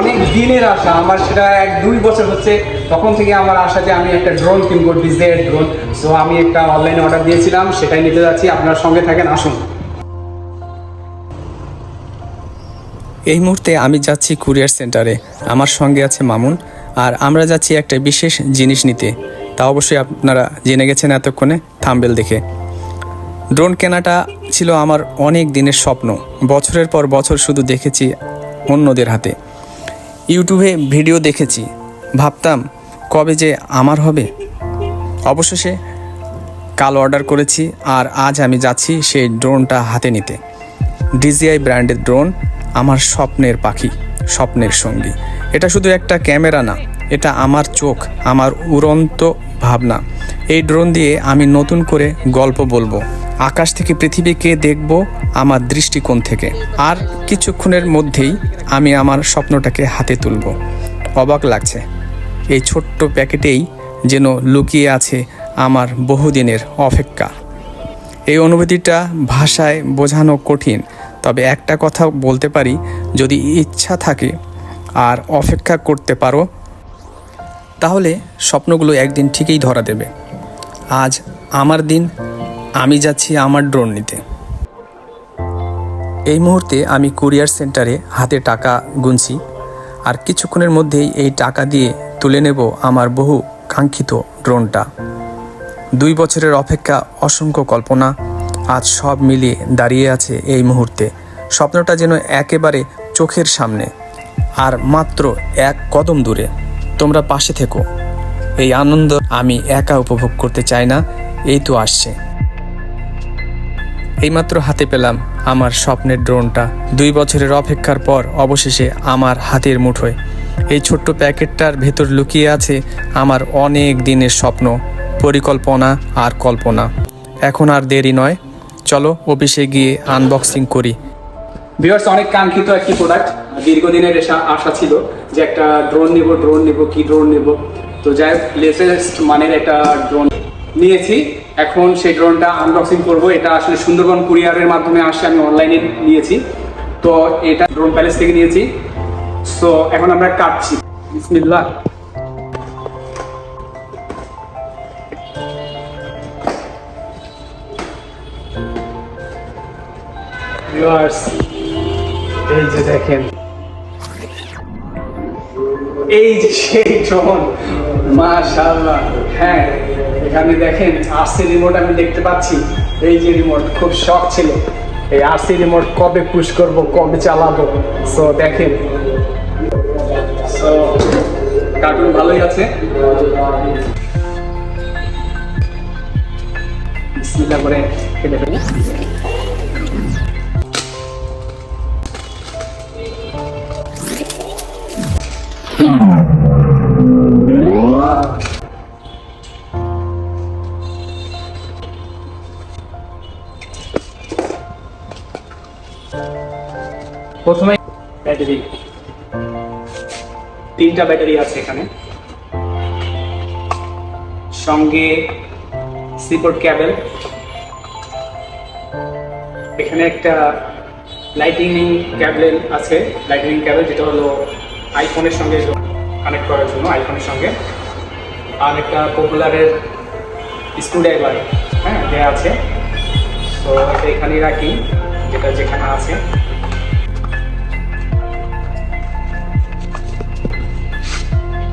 অনেক দিনের আশা, আমার সেটা এক দুই বছর হচ্ছে। তখন থেকে আমার আশা যে আমি একটা ড্রোন কিনবো ডিজের ড্রোন সো আমি একটা অনলাইনে অর্ডার দিয়েছিলাম, সেটাই নিতে যাচ্ছি। আপনার সঙ্গে থাকেন, আসুন। এই মুহূর্তে আমি যাচ্ছি কুরিয়ার সেন্টারে। আমার সঙ্গে আছে মামুন। আর আমরা যাচ্ছি একটা বিশেষ জিনিস নিতে। তা অবশ্যই আপনারা জেনে গেছেন এতক্ষণে থাম্বেল দেখে। ড্রোন কেনাটা ছিল আমার অনেক দিনের স্বপ্ন। বছরের পর বছর শুধু দেখেছি অন্যদের হাতে। ইউটিউবে ভিডিও দেখেছি। ভাবতাম, কবে যে আমার হবে? অবশেষে কাল অর্ডার করেছি আর আজ আমি যাচ্ছি সেই ড্রোনটা হাতে নিতে। ডিজিআই ব্র্যান্ডের ড্রোন আমার স্বপ্নের পাখি, স্বপ্নের সঙ্গী। এটা শুধু একটা ক্যামেরা না, এটা আমার চোখ, আমার উড়ন্ত ভাবনা। এই ড্রোন দিয়ে আমি নতুন করে গল্প বলব। আকাশ থেকে পৃথিবীকে দেখব আমার দৃষ্টিকোণ থেকে। আর কিছুক্ষণের মধ্যেই আমি আমার স্বপ্নটাকে হাতে তুলব। অবাক লাগছে। এই ছোট্ট প্যাকেটেই যেন লুকিয়ে আছে আমার বহুদিনের অপেক্ষা। এই অনুভূতিটা ভাষায় বোঝানো কঠিন, তবে একটা কথা বলতে পারি, যদি ইচ্ছা থাকে আর অপেক্ষা করতে পারো, তাহলে স্বপ্নগুলো একদিন ঠিকই ধরা দেবে। আজ আমার দিন আমি যাচ্ছি আমার ড্রোন নিতে। এই মুহূর্তে আমি কুরিয়ার সেন্টারে হাতে টাকা গুনছি আর কিছুক্ষণের মধ্যেই এই টাকা দিয়ে তুলে নেব আমার বহু কাঙ্ক্ষিত ড্রোনটা দুই বছরের অপেক্ষা অসংখ্য কল্পনা, আজ সব মিলিয়ে দাঁড়িয়ে আছে এই মুহূর্তে। স্বপ্নটা যেন একেবারে চোখের সামনে, আর মাত্র এক কদম দূরে। তোমরা পাশে থেকো। এই আনন্দ আমি একা উপভোগ করতে চাই না, এই তো আসছে। এইমাত্র হাতে পেলাম আমার স্বপ্নের ড্রোনটা। দুই বছরের অপেক্ষার পর অবশেষে আমার হাতের মুঠোয়। এই ছোট্ট প্যাকেটটার ভেতর লুকিয়ে আছে আমার অনেক দিনের স্বপ্ন, পরিকল্পনা আর কল্পনা। এখন আর দেরি নয়। চলো অফিসে গিয়ে আনবক্সিং করি। ভিউয়ার্স, অনেক কাঙ্ক্ষিত একটি প্রোডাক্ট দীর্ঘদিনের আশা ছিল যে একটা ড্রোন নিব ড্রোন নিব, কি ড্রোন নিব? তো যাই লেটেস্ট মানের একটা ড্রোন নিয়েছি। এখন সেই ড্রোনটা আনবক্সিং করব। এটা আসলে সুন্দরবন কুরিয়ারের মাধ্যমে আসে, আমি অনলাইনে নিয়েছি। তো এটা ড্রোন প্যালেস থেকে নিয়েছি। সো এখন আমরা কাটছি। বিসমিল্লাহ। এই যে দেখেন। এই যে সেই ড্রোন, মাশাআল্লাহ। হ্যাঁ এখানে দেখেন আরসি রিমোট আমি দেখতে পাচ্ছি। এই যে রিমোট খুব শখ ছিল। এই আরসি রিমোট কবে পুশ করব, কবে চালাবো? সো দেখেন। সো কার্টুন ভালোই আছে। করে ব্যাটারি। তিনটা ব্যাটারি আছে এখানে। সঙ্গে সিপোর্ট ক্যাবেল। এখানে একটা লাইটিনিং ক্যাবেল আছে। লাইটিনিং ক্যাবেল যেটা হলো আইফোনের সঙ্গে কানেক্ট করার জন্য আইফোনের সঙ্গে। আর একটা পপুলারের স্ক্রুড্রাইভার হ্যাঁ দেওয়া আছে। তো এটা এখানেই রাখি, যেটা যেখানে আছে।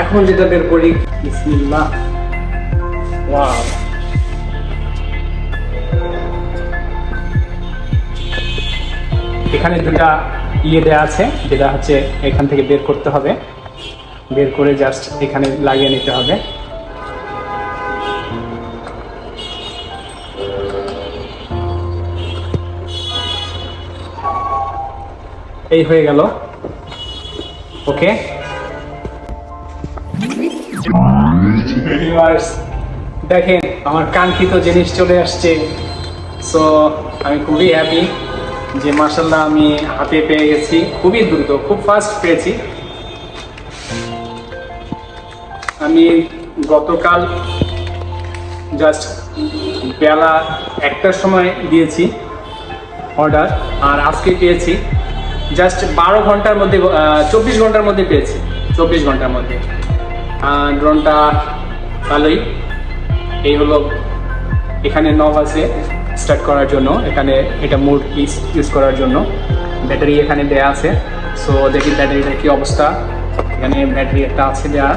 এখন যেটা বের করি, বিসমিল্লাহ। ওয়াও। এখানে দুটা ইয়ে দেওয়া আছে, যেটা হচ্ছে এখান থেকে বের করতে হবে। বের করে জাস্ট এখানে লাগিয়ে নিতে হবে। এই হয়ে গেল। ওকে। দেখেন, আমার কাঙ্ক্ষিত জিনিস চলে আসছে। সো আমি খুবই হ্যাপি যে মার্শাল্লাহ আমি হাতে পেয়ে গেছি। খুবই দ্রুত, খুব ফাস্ট পেয়েছি। আমি গতকাল জাস্ট বেলা একটার সময় দিয়েছি অর্ডার আর আজকে পেয়েছি জাস্ট বারো ঘণ্টার মধ্যে চব্বিশ ঘণ্টার মধ্যে পেয়েছি। চব্বিশ ঘণ্টার মধ্যে। ড্রোনটা ভালোই এই হলো এখানে নব আছে স্টার্ট করার জন্য। এখানে এটা মোড ইউজ করার জন্য। ব্যাটারি এখানে দেয়া আছে। সো দেখি ব্যাটারিটার কি অবস্থা। এখানে ব্যাটারি একটা আছে দেওয়া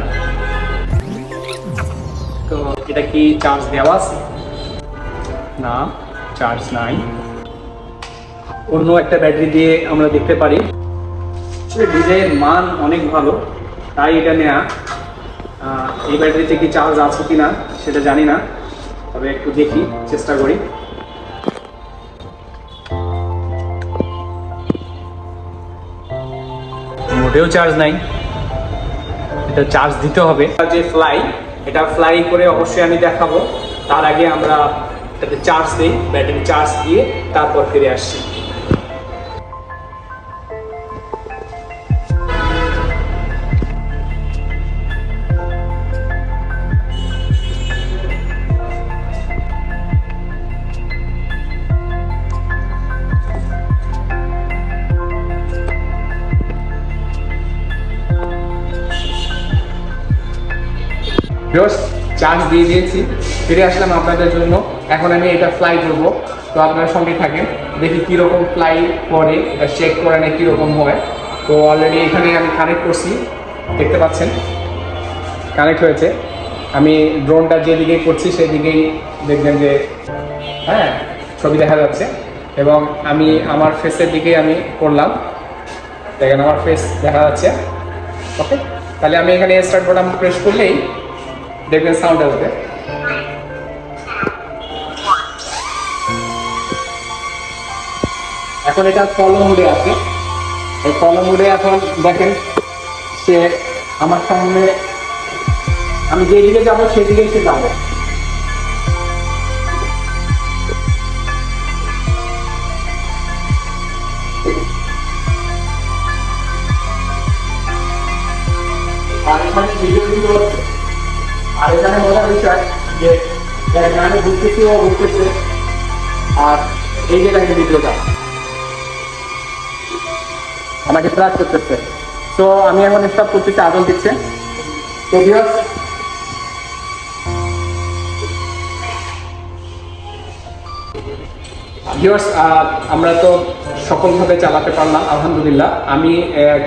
তো এটা কি চার্জ দেওয়া আছে? না চার্জ নাই। অন্য একটা ব্যাটারি দিয়ে আমরা দেখতে পারি। ডিজাইনের মান অনেক ভালো তাই এটা নেওয়া আহ, এই ব্যাটারিতে কি চার্জ আছে কি না সেটা জানি না, তবে একটু দেখি, চেষ্টা করি। মোটেও চার্জ নাই। এটা চার্জ দিতে হবে। যে ফ্লাই এটা ফ্লাই করে অবশ্যই আমি দেখাবো। তার আগে আমরা এটাতে চার্জ দিই, ব্যাটারি চার্জ দিয়ে তারপর ফিরে আসছি। ভিউয়ার্স চার্জ দিয়ে দিয়েছি। ফিরে আসলাম আপনাদের জন্য। এখন আমি এটা ফ্লাই করব। তো আপনার সঙ্গে থাকেন। দেখি কীরকম ফ্লাই করে এটা চেক করে নেয় কীরকম হয়। তো অলরেডি এখানে আমি কানেক্ট করছি। দেখতে পাচ্ছেন? কানেক্ট হয়েছে। আমি ড্রোনটা যেদিকেই করছি, সেদিকেই দেখবেন যে হ্যাঁ ছবি দেখা যাচ্ছে। এবং আমি আমার ফেসের দিকে আমি করলাম। দেখেন, আমার ফেস দেখা যাচ্ছে। ওকে তাহলে আমি এখানে স্টার্ট বাটন প্রেস করলেই দেখবেন সাউন্ড আসবে। এখন এটা ফলো মোডে আছে এই ফলো মোডে এখন দেখেন, সে আমার সামনে, আমি যেদিকে যাব, সেদিকে সে যাবে। আর এখানে ভিডিও ভিডিও মজার বিষয় যে আমি ঘুরতেছি ও ঘুরতেছে আর এই যে আমাকে ট্র্যাক করতেছে তো আমি এখন স্টপ করতেছি আদল দিচ্ছে। তো আমরা তো সফলভাবে চালাতে পারলাম, আলহামদুলিল্লাহ। আমি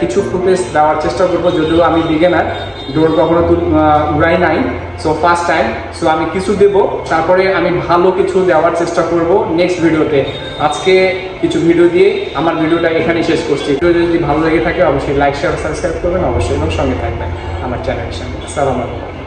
কিছু ফুটেজ দেওয়ার চেষ্টা করব, যদিও আমি বিগেনার ডোর কখনো উড়াই নাই সো ফার্স্ট টাইম সো আমি কিছু দেব, তারপরে আমি ভালো কিছু দেওয়ার চেষ্টা করব নেক্সট ভিডিওতে আজকে কিছু ভিডিও দিয়ে আমার ভিডিওটা এখানেই শেষ করছি। ভিডিও যদি ভালো লেগে থাকে, অবশ্যই লাইক শেয়ার সাবস্ক্রাইব করবেন, অবশ্যই এবং সঙ্গে থাকবেন আমার চ্যানেলের সঙ্গে। আসসালামু আলাইকুম।